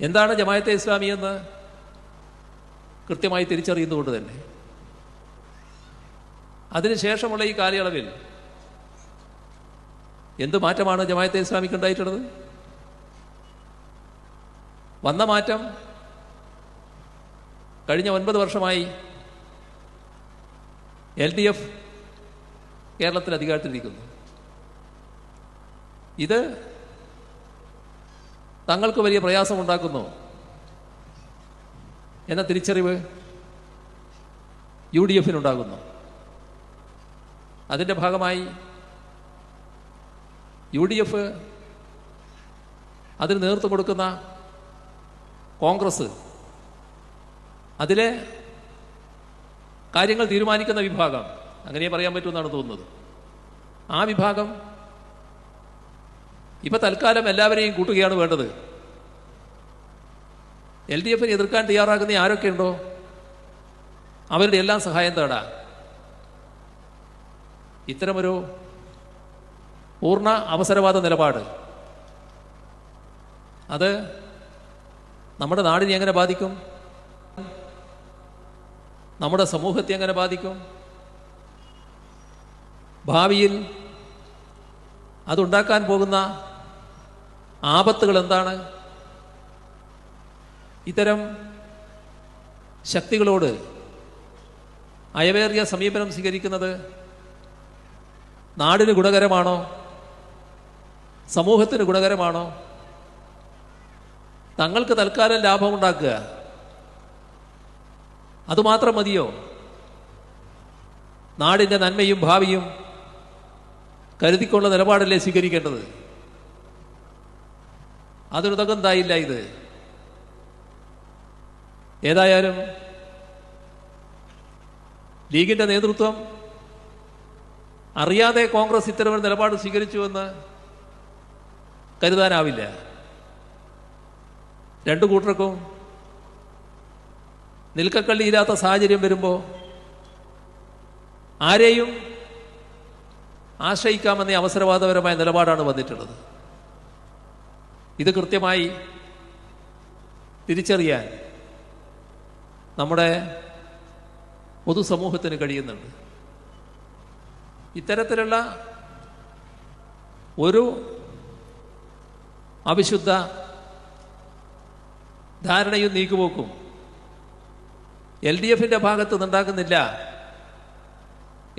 എന്താണ് ജമായത്തെ ഇസ്ലാമി എന്ന് കൃത്യമായി തിരിച്ചറിയുന്നതുകൊണ്ട് തന്നെ. അതിനുശേഷമുള്ള ഈ കാലയളവിൽ എന്ത് മാറ്റമാണ് ജമായത്തെ ഇസ്ലാമിക്ക് ഉണ്ടായിട്ടുള്ളത്? വന്ന മാറ്റം കഴിഞ്ഞ ഒൻപത് വർഷമായി എൽ ഡി എഫ് കേരളത്തിൽ അധികാരത്തിലിരിക്കുന്നു. ഇത് തങ്ങൾക്ക് വലിയ പ്രയാസമുണ്ടാക്കുന്നു. എന്ന തിരിച്ചറിവ് യു ഡി എഫിനുണ്ടാകുന്നു. അതിന്റെ ഭാഗമായി യു ഡി എഫ് അതിന് നേതൃത്വം കൊടുക്കുന്ന കോൺഗ്രസ് അതിലെ കാര്യങ്ങൾ തീരുമാനിക്കുന്ന വിഭാഗം അങ്ങനെ പറയാൻ പറ്റുമെന്നാണ് തോന്നുന്നത്. ആ വിഭാഗം ഇപ്പൊ തൽക്കാലം എല്ലാവരെയും കൂട്ടുകയാണ് വേണ്ടത്. എൽ ഡി എഫിനെ എതിർക്കാൻ തയ്യാറാകുന്ന ആരൊക്കെ ഉണ്ടോ? അവരുടെ എല്ലാം സഹായം തേടാം. ഇത്തരമൊരു പൂർണ അവസരവാദ നിലപാട്. അത് നമ്മുടെ നാടിനെ എങ്ങനെ ബാധിക്കും? നമ്മുടെ സമൂഹത്തെ എങ്ങനെ ബാധിക്കും? ഭാവിയിൽ അതുണ്ടാക്കാൻ പോകുന്ന ആപത്തുകൾ എന്താണ്? ഇത്തരം ശക്തികളോട് അയവേറിയ സമീപനം സ്വീകരിക്കുന്നത് നാടിന് ഗുണകരമാണോ? സമൂഹത്തിന് ഗുണകരമാണോ? തങ്ങൾക്ക് തൽക്കാലം ലാഭമുണ്ടാക്കുക അതുമാത്രം മതിയോ? നാടിന്റെ നന്മയും ഭാവിയും കരുതിക്കൊള്ള നിലപാടല്ലേ സ്വീകരിക്കേണ്ടത്? അതിനുതകുന്നതായില്ല ഇത്? ഏതായാലും ലീഗിന്റെ നേതൃത്വം അറിയാതെ കോൺഗ്രസ് ഇത്തരമൊരു നിലപാട് സ്വീകരിച്ചുവെന്ന് കരുതാനാവില്ല. രണ്ടു കൂട്ടർക്കും നിൽക്കക്കള്ളിയില്ലാത്ത സാഹചര്യം വരുമ്പോൾ ആരെയും ആശ്രയിക്കാമെന്ന അവസരവാദപരമായ നിലപാടാണ് വന്നിട്ടുള്ളത്. ഇത് കൃത്യമായി തിരിച്ചറിയാൻ നമ്മുടെ പൊതുസമൂഹത്തിന് കഴിയുന്നുണ്ട്. ഇത്തരത്തിലുള്ള ഒരു അവിശുദ്ധ ധാരണയും നീക്കുപോക്കും എൽ ഡി എഫിന്റെ ഭാഗത്ത് നിന്നുണ്ടാക്കുന്നില്ല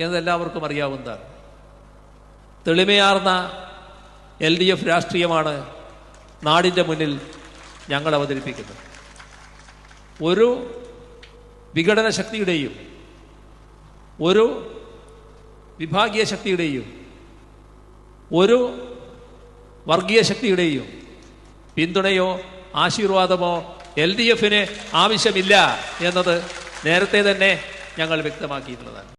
എന്നെല്ലാവർക്കും അറിയാവുന്നതാണ്. തെളിമയാർന്ന എൽ ഡി എഫ് രാഷ്ട്രീയമാണ് നാടിന്റെ മുന്നിൽ ഞങ്ങൾ അവതരിപ്പിക്കുന്നു. ഒരു വിഘടന ശക്തിയുടെയും ഒരു വിഭാഗീയ ശക്തിയുടെയും ഒരു വർഗീയ ശക്തിയുടെയും പിന്തുണയോ ആശീർവാദമോ എൽ ഡി എഫിന് ആവശ്യമില്ല എന്നത് നേരത്തെ തന്നെ ഞങ്ങൾ വ്യക്തമാക്കിയിട്ടുള്ളതാണ്.